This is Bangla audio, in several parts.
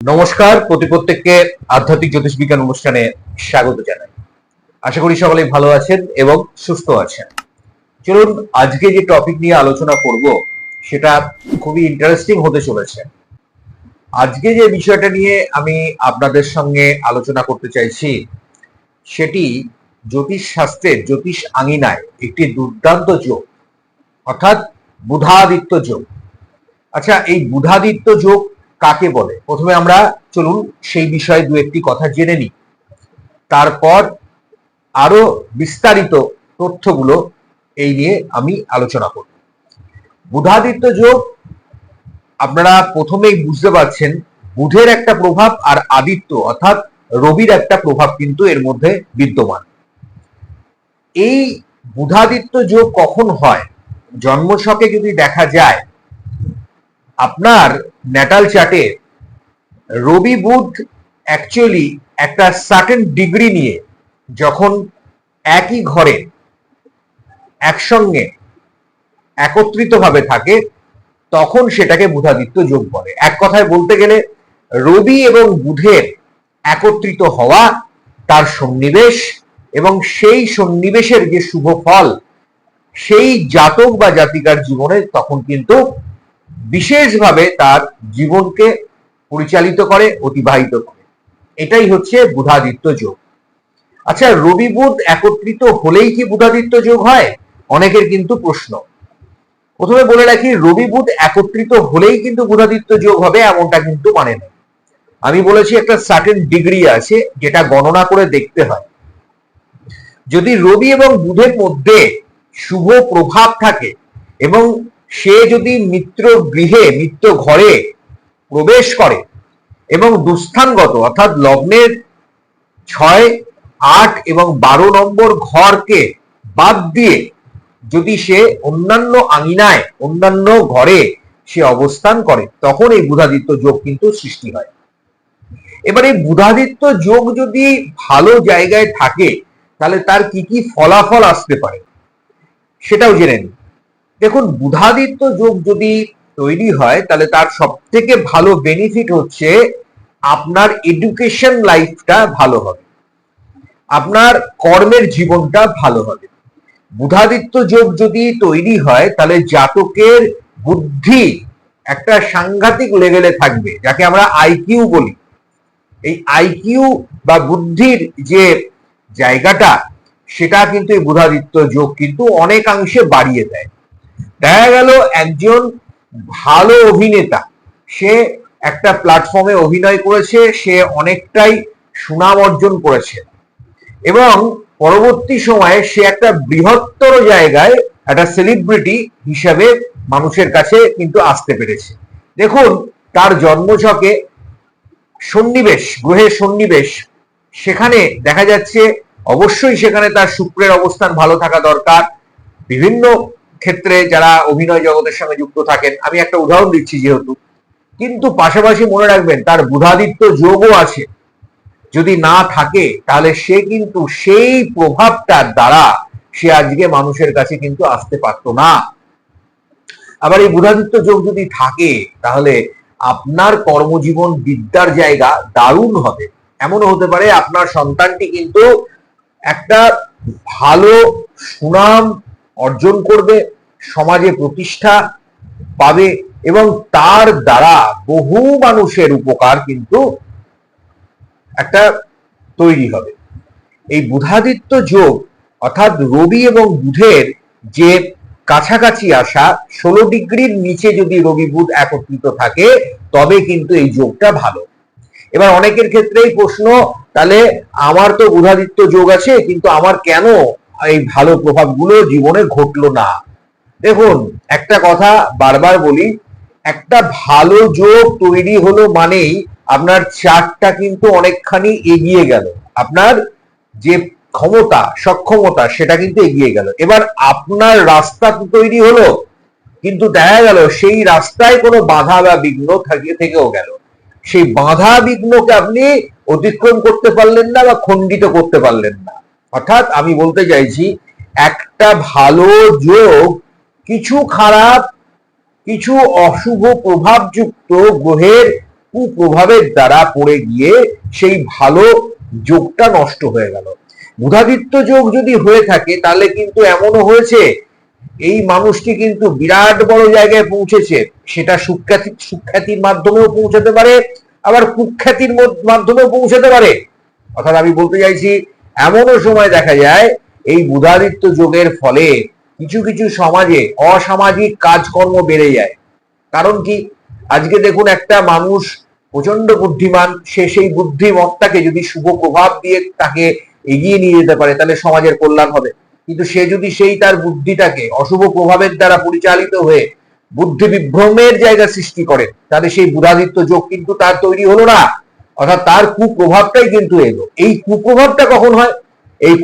নমস্কার, প্রতি প্রত্যেককে আধ্যাত্মিক জ্যোতিষ বিজ্ঞান অনুষ্ঠানে স্বাগত জানাই। আশা করি সকলেই ভালো আছেন এবং সুস্থ আছেন। চলুন, আজকে যে টপিক নিয়ে আলোচনা করব, সেটা খুবই ইন্টারেস্টিং হতে চলেছে। আজকে যে বিষয়টা নিয়ে আমি আপনাদের সঙ্গে আলোচনা করতে চাইছি, সেটি জ্যোতিষ শাস্ত্রের জ্যোতিষ আঙিনায় একটি দুর্দান্ত যোগ, অর্থাৎ বুধাদিত্য যোগ। আচ্ছা এই বুধাদিত্য যোগ কাকে বলে? প্রথমে আমরা চলুন সেই বিষয়ে দু একটি কথা জেনে নিই। তারপর আরও বিস্তারিত তথ্যগুলো এই নিয়ে আমি আলোচনা করব। বুধাদিত্য যোগ, আপনারা প্রথমেই বুঝতে পারছেন, বুধের একটা প্রভাব আর আদিত্য, অর্থাৎ রবির একটা প্রভাব কিন্তু এর মধ্যে বিদ্যমান। এই বুধাদিত্য যোগ কখন হয়? জন্মছকে যদি দেখা যায় আপনার ন্যাটাল চার্টে রবি বুধ অ্যাকচুয়ালি একটা সার্টেন ডিগ্রি নিয়ে যখন একই ঘরে একসঙ্গে একত্রিতভাবে থাকে, তখন সেটাকে বুধাদিত্য যোগ করে। এক কথায় বলতে গেলে, রবি এবং বুধের একত্রিত হওয়া তার সন্নিবেশ এবং সেই সন্নিবেশের যে শুভ ফল, সেই জাতক বা জাতিকার জীবনে তখন কিন্তু বিশেষভাবে তার জীবনকে পরিচালিত করে, অতিবাহিত করে। এটাই হচ্ছে বুধাদিত্য যোগ। আচ্ছা রবি বুধ একত্রিত হলেই কি বুধাদিত্য যোগ হয়? অনেকের কিন্তু প্রশ্ন। প্রথমে বলে রাখি রবি বুধ একত্রিত হলেই কিন্তু বুধাদিত্য যোগ হবে, এমনটা কিন্তু মানে না আমি বলেছি একটা সার্টেন ডিগ্রি আছে, যেটা গণনা করে দেখতে হয়। যদি রবি এবং বুধের মধ্যে শুভ প্রভাব থাকে এবং সে যদি মিত্র গৃহে, মিত্র ঘরে প্রবেশ করে এবং দুস্থানগত, অর্থাৎ লগ্নের ছয়, আট এবং বারো নম্বর ঘরকে বাদ দিয়ে যদি সে অন্যান্য আঙিনায়, অন্যান্য ঘরে সে অবস্থান করে, তখন এই বুধাদিত্য যোগ কিন্তু সৃষ্টি হয়। এবার এই বুধাদিত্য যোগ যদি ভালো জায়গায় থাকে, তাহলে তার কি কি ফলাফল আসতে পারে? সেটাও জেনে নিই দেখুন, বুধাদিত্য যোগ যদি তৈরি হয়, তাহলে তার সব থেকে ভালো বেনিফিট হচ্ছে আপনার এডুকেশন লাইফটা ভালো হবে। আপনার কর্মের জীবনটা ভালো হবে। বুধাদিত্য যোগ যদি তৈরি হয়, তাহলে জাতকের বুদ্ধি একটা সাংঘাতিক লেভেলে থাকবে, যাকে আমরা আইকিউ বলি। এই আইকিউ বা বুদ্ধির যে জায়গাটা, সেটা কিন্তু এই বুধাদিত্য যোগ কিন্তু অনেকাংশে বাড়িয়ে দেয়। দেখা গেল একজন ভালো অভিনেতা। সে একটা প্ল্যাটফর্মে অভিনয় করেছে, সে অনেকটাই সুনাম অর্জন করেছে। এবং পরবর্তী সময়ে সে একটা বৃহত্তর জায়গায় একটা সেলিব্রিটি হিসাবে মানুষের কাছে কিন্তু আসতে পেরেছে। দেখুন, তার জন্মছকে সন্নিবেশ গ্রহের সন্নিবেশ, সেখানে দেখা যাচ্ছে অবশ্যই সেখানে তার শুক্রের অবস্থান ভালো থাকা দরকার। বিভিন্ন ক্ষেত্রে যারা অভিনয় জগতের সঙ্গে যুক্ত থাকেন, আমি একটা উদাহরণ দিচ্ছি যেহেতু। কিন্তু পাশাপাশি মনে রাখবেন, তার বুধাদিত্য যোগও আছে। যদি না থাকে, তাহলে সে কিন্তু সেই প্রভাবটার দ্বারা সে আজকে মানুষের কাছে কিন্তু আসতে পারতো না। আবার এই বুধাদিত্য যোগ যদি থাকে, তাহলে আপনার কর্মজীবন বিদ্যার জায়গা দারুণ হবে। এমনও হতে পারে আপনার সন্তানটি কিন্তু একটা ভালো সুনাম অর্জন করবে, সমাজে প্রতিষ্ঠা পাবে এবং তার দ্বারা বহু মানুষের উপকার কিন্তু একটা তৈরি হবে। এই বুধাদিত্য যোগ অর্থাৎ রবি এবং বুধের যে কাছাকাছি আসা, ষোলো ডিগ্রির নিচে যদি রবি বুধ একত্রিত থাকে, তবে কিন্তু এই যোগটা ভালো। এবার অনেকের ক্ষেত্রেই প্রশ্ন, তাহলে আমার তো বুধাদিত্য যোগ আছে, কিন্তু আমার কেন এই ভালো প্রভাবগুলো জীবনে ঘটলো না। দেখুন, একটা কথা বারবার বলি, একটা ভালো যোগ তৈরি হলো মানেই আপনার চারটা কিন্তু অনেকখানি এগিয়ে গেল। আপনার যে ক্ষমতা, সক্ষমতা, সেটা কিন্তু এগিয়ে গেল। এবার আপনার রাস্তা তৈরি হলো, কিন্তু দেখা গেল সেই রাস্তায় কোনো বাধা বা বিঘ্ন থাকিয়ে থেকেও গেল। সেই বাধা বিঘ্নকে আপনি অতিক্রম করতে পারলেন না বা খণ্ডিত করতে পারলেন না। অর্থাৎ আমি বলতে চাইছি, একটা ভালো যোগ কিছু খারাপ, কিছু অশুভ প্রভাবযুক্ত গ্রহের কুপ্রভাবের দ্বারা পড়ে গিয়ে সেই ভালো যোগটা নষ্ট হয়ে গেল। বুধাদিত্য যোগ যদি হয়ে থাকে, তাহলে কিন্তু এমনও হয়েছে, এই মানুষটি কিন্তু বিরাট বড় জায়গায় পৌঁছেছে, সেটা সুখ্যাতি, সুখ্যাতির মাধ্যমেও পৌঁছাতে পারে, আবার কুখ্যাতির মাধ্যমেও পৌঁছাতে পারে। অর্থাৎ আমি বলতে চাইছি এমনও সময় দেখা যায়, এই বুধাদিত্য যোগের ফলে কিছু কিছু সমাজে অসামাজিক কাজকর্ম বেড়ে যায়। কারণ কি? আজকে দেখুন একটা মানুষ প্রচণ্ড বুদ্ধিমান, সে সেই বুদ্ধিমত্তাকে যদি শুভ প্রভাব দিয়ে তাকে এগিয়ে নিয়ে যেতে পারে, তাহলে সমাজের কল্যাণ হবে। কিন্তু সে যদি সেই তার বুদ্ধিটাকে অশুভ প্রভাবের দ্বারা পরিচালিত হয়ে বুদ্ধি বিভ্রমের জায়গা সৃষ্টি করে, তাহলে সেই বুধাদিত্য যোগ কিন্তু তার তৈরি হলো না। অর্থাৎ তার কুপ্রভাবটাই কিন্তু এলো। এই কুপ্রভাবটা কখন হয়? এই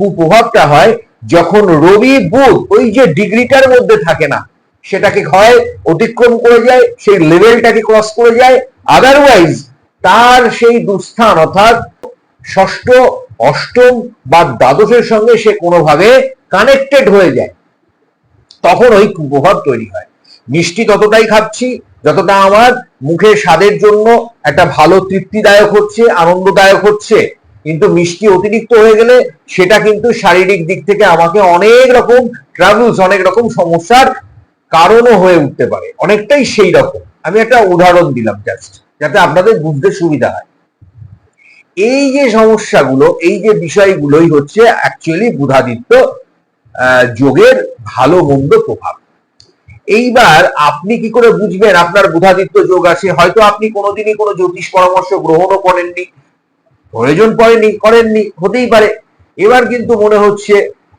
কুপ্রভাবটা হয় যখন রবি বুধ ওই যে ডিগ্রিটার মধ্যে থাকে না, সেটাকে হয় অতিক্রম করে যায়, সেই লেভেলটাকে ক্রস করে যায়। আদারওয়াইজ তার সেই দুস্থান, অর্থাৎ ষষ্ঠ, অষ্টম বা দ্বাদশের সঙ্গে সে কোনোভাবে কানেক্টেড হয়ে যায়। তখন ওই কুপ্রভাব তৈরি হয়। মিষ্টি ততটাই খাচ্ছি যতটা আমার মুখের স্বাদের জন্য একটা ভালো তৃপ্তিদায়ক হচ্ছে, আনন্দদায়ক হচ্ছে, কিন্তু মিষ্টি অতিরিক্ত হয়ে গেলে সেটা কিন্তু শারীরিক দিক থেকে আমাকে অনেক রকম ট্রাভেলস অনেক রকম সমস্যার কারণও হয়ে উঠতে পারে। অনেকটাই সেই রকম। আমি একটা উদাহরণ দিলাম জাস্ট যাতে আপনাদের বুঝতে সুবিধা হয়। এই যে সমস্যাগুলো, এই যে বিষয়গুলোই হচ্ছে অ্যাকচুয়ালি বুধাদিত্য যোগের ভালো মন্দ প্রভাব। এইবার আপনি কি করে বুঝবেন আপনার বুধাদিত্য যোগ? আছে হয়তো আপনি কোনোদিনই কোনো জ্যোতিষ পরামর্শ গ্রহণও করেননি, প্রয়োজন পড়েনি, করেননি, হতেই পারে। এবার কিন্তু মনে হচ্ছে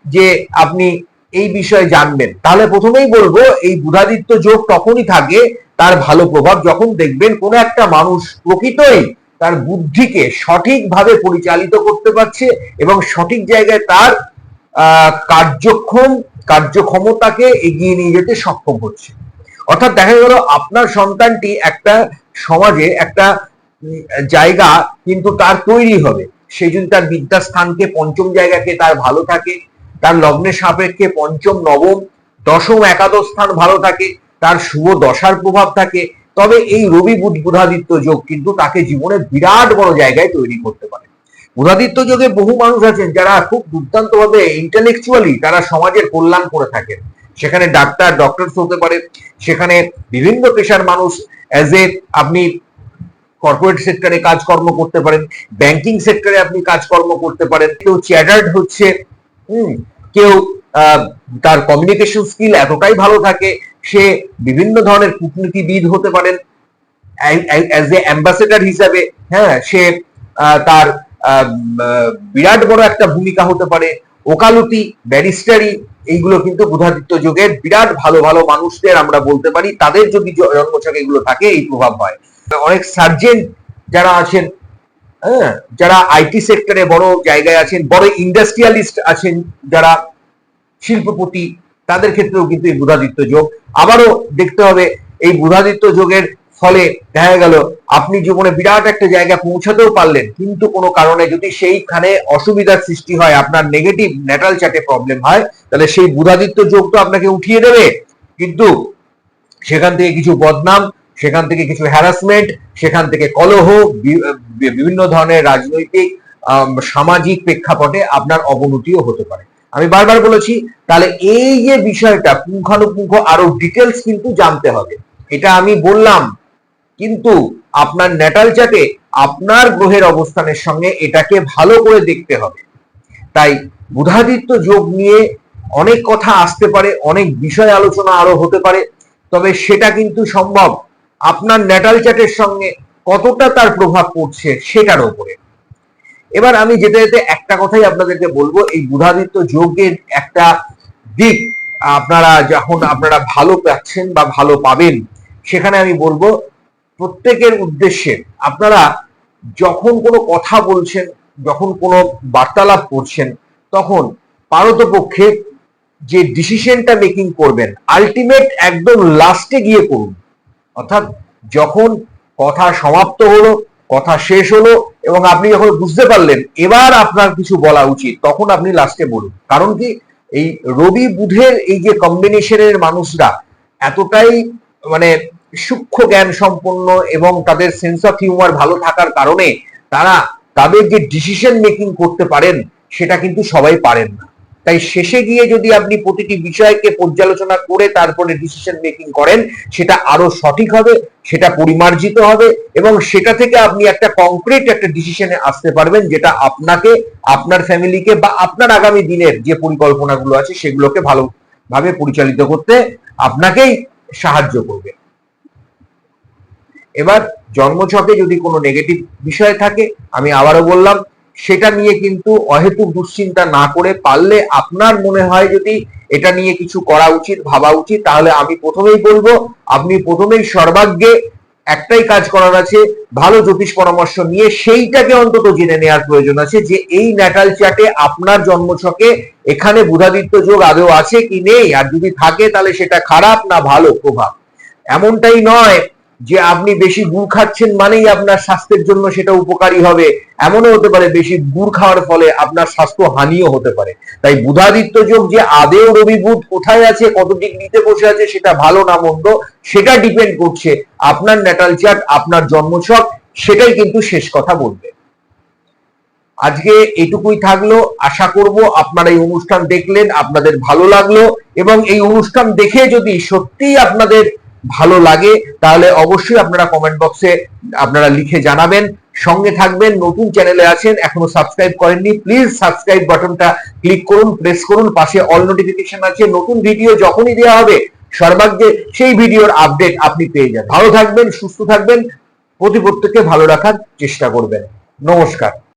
যে আপনি এই বিষয়ে জানবেন। তাহলে প্রথমেই বলব, এই বুধাদিত্য যোগ তখনই থাকে তার ভালো প্রভাব যখন দেখবেন কোনো একটা মানুষ প্রকৃতই তার বুদ্ধিকে সঠিকভাবে পরিচালিত করতে পারছে এবং সঠিক জায়গায় তার কার্যক্ষম কার্যক্ষমতাকে এগিয়ে নিয়ে যেতে সক্ষম হচ্ছে। অর্থাৎ দেখা গেল আপনার সন্তানটি একটা সমাজে একটা জায়গা কিন্তু তার তৈরি হবে। সেই যদি তার বিদ্যাস্থানকে পঞ্চম জায়গাকে তার ভালো থাকে, তার লগ্নের সাপেক্ষে পঞ্চম, নবম, দশম, একাদশ স্থান ভালো থাকে, তার শুভ দশার প্রভাব থাকে। তবে এই রবি বুধ বুধাদিত্য যোগ কিন্তু তাকে জীবনে বিরাট বড় জায়গায় তৈরি করতে পারে। বুধাদিত্য যোগে বহু মানুষ আছেন যারা খুব দুর্দান্ত ভাবে ইন্টেলেকচুয়ালি তারা সমাজের কল্যাণ করে থাকেন। সেখানে ডাক্তার ডক্টরস হতে পারে, সেখানে বিভিন্ন পেশার মানুষ অ্যাজ এ আপনি কর্পোরেট সেক্টরে কাজকর্ম করতে পারেন ব্যাংকিং সেক্টরে আপনি কাজকর্ম করতে পারেন, কেউ চ্যাটার্ড হচ্ছে, হুম, কেউ তার কমিউনিকেশন স্কিল এতটাই ভালো থাকে, সে বিভিন্ন ধরনের কূটনীতিবিদ হতে পারেন অ্যাজ এ অ্যাম্বাসেডার হিসাবে হ্যাঁ সে তার বিরাট বড় একটা ভূমিকা হতে পারে। ওকালতি, ব্যারিস্টারি, এইগুলো কিন্তু বুধাদিত্য যুগের বিরাট ভালো ভালো মানুষদের আমরা বলতে পারি। তাদের যদি জন্মছকে এগুলো থাকে, এই প্রভাব হয়। অনেক সার্জেন্ট যারা আছেন হ্যাঁ যারা আইটি সেক্টরে বড় জায়গায় আছেন, বড় ইন্ডাস্ট্রিয়ালিস্ট আছেন যারা শিল্পপতি, তাদের ক্ষেত্রেও কিন্তু এই বুধাদিত্য যোগ। আবারও দেখতে হবে, এই বুধাদিত্য যোগের ফলে দেখা গেল আপনি জীবনে বিরাট একটা জায়গায় পৌঁছাতেও পারলেন। কিন্তু কোনো কারণে যদি সেইখানে অসুবিধার সৃষ্টি হয়, আপনার নেগেটিভ ন্যাটাল চার্টে প্রবলেম হয়, তাহলে সেই বুধাদিত্য যোগ তো আপনাকে উঠিয়ে দেবে। কিন্তু সেখান থেকে কিছু বদনাম, সেখান থেকে কিছু হ্যারাসমেন্ট সেখান থেকে কলহ বিভিন্ন ধরনের রাজনৈতিক সামাজিক প্রেক্ষাপটে আপনার অবনতিও হতে পারে। আমি বারবার বলেছি, তাহলে এই যে বিষয়টা, পুঙ্খানুপুঙ্খ আরও ডিটেলস কিন্তু জানতে হবে। এটা আমি বললাম কিন্তু আপনার ন্যাটাল চার্টে আপনার গ্রহের অবস্থানের সঙ্গে এটাকে ভালো করে দেখতে হবে। তাই বুধাদিত্য যোগ নিয়ে অনেক কথা আসতে পারে, অনেক বিষয় আলোচনা আরও হতে পারে, তবে সেটা কিন্তু সম্ভব। আপনার ন্যাটাল চার্টের সঙ্গে কতটা তার প্রভাব পড়ছে সেটার ওপরে। এবার আমি যেতে যেতে একটা কথাই আপনাদেরকে বলব, এই বুধাদিত্য যোগের একটা দিক আপনারা যখন আপনারা ভালো পাচ্ছেন বা ভালো পাবেন, সেখানে আমি বলব প্রত্যেকের উদ্দেশ্যে আপনারা যখন কোনো কথা বলছেন, যখন কোনো বার্তালাপ করছেন, তখন পারতপক্ষে যে ডিসিশনটা মেকিং করবেন আলটিমেট একদম লাস্টে গিয়ে করুন। অর্থাৎ যখন কথা সমাপ্ত হলো, কথা শেষ হলো এবং আপনি যখন বুঝতে পারলেন এবার আপনার কিছু বলা উচিত, তখন আপনি লাস্টে বলুন। কারণ কি? এই রবি বুধের এই যে কম্বিনেশনের মানুষরা এতটাই মানে সূক্ষ্ম জ্ঞান সম্পন্ন এবং তাদের সেন্স অফ হিউমার ভালো থাকার কারণে তারা তাদের যে ডিসিশন মেকিং করতে পারেন, সেটা কিন্তু সবাই পারেন না। তাই শেষে গিয়ে যদি আপনি প্রতিটি বিষয়কে পর্যালোচনা করে তারপরে ডিসিশন মেকিং করেন, সেটা আরও সঠিক হবে, সেটা পরিমার্জিত হবে এবং সেটা থেকে আপনি একটা কংক্রিট একটা ডিসিশনে আসতে পারবেন, যেটা আপনাকে, আপনার ফ্যামিলিকে বা আপনার আগামী দিনের যে পরিকল্পনাগুলো আছে, সেগুলোকে ভালোভাবে পরিচালিত করতে আপনাকেই সাহায্য করবে। এবার জন্মছকে যদি কোনো নেগেটিভ বিষয় থাকে, আমি আবারও বললাম, সেটা নিয়ে কিন্তু অহেতুক দুশ্চিন্তা না করে পারলে আপনার মনে হয় যদি এটা নিয়ে কিছু করা উচিত, ভাবা উচিত, তাহলে আমি প্রথমেই বলব, আপনি প্রথমেই সর্বাগ্যে একটাই কাজ করার আছে, ভালো জ্যোতিষ পরামর্শ নিয়ে সেইটাকে অন্তত জেনে নেওয়ার প্রয়োজন আছে যে এই ন্যাটাল চার্টে আপনার জন্মছকে এখানে বুধাদিত্য যোগ আদৌ আছে কি নেই, আর যদি থাকে তাহলে সেটা খারাপ না ভালো প্রভাব। এমনটাই নয় যে আপনি বেশি গুড় খাচ্ছেন মানেই আপনার স্বাস্থ্যের জন্য সেটা উপকারী হবে। এমনও হতে পারে বেশি গুড় খাওয়ার ফলে আপনার স্বাস্থ্য হানিও হতে পারে। তাই বুধাদিত্য যোগ যে আদেও রবি বুধ কোথায় আছে, কত ডিগ্রিতে বসে আছে, সেটা ভালো না মন্দ, সেটা ডিপেন্ড করছে আপনার ন্যাটাল চার্ট আপনার জন্মছক, সেটাই কিন্তু শেষ কথা বলবে। আজকে এটুকুই থাকল, আশা করব আপনারা এই অনুষ্ঠান দেখলেন, আপনাদের ভালো লাগল, এবং এই অনুষ্ঠান দেখে যদি সত্যিই আপনাদের ভালো লাগে, তাহলে অবশ্যই আপনারা কমেন্ট বক্সে আপনারা লিখে জানাবেন। সঙ্গে থাকবেন, নতুন চ্যানেলে আছেন, এখনও সাবস্ক্রাইব করেননি প্লিজ সাবস্ক্রাইব বাটনটা ক্লিক করুন প্রেস করুন, পাশে অল নোটিফিকেশন আছে। নতুন ভিডিও যখনই দেওয়া হবে সর্বাগ্যে সেই ভিডিওর আপডেট আপনি পেয়ে যান ভালো থাকবেন, সুস্থ থাকবেন, প্রতি প্রত্যেককে ভালো রাখার চেষ্টা করবেন। নমস্কার।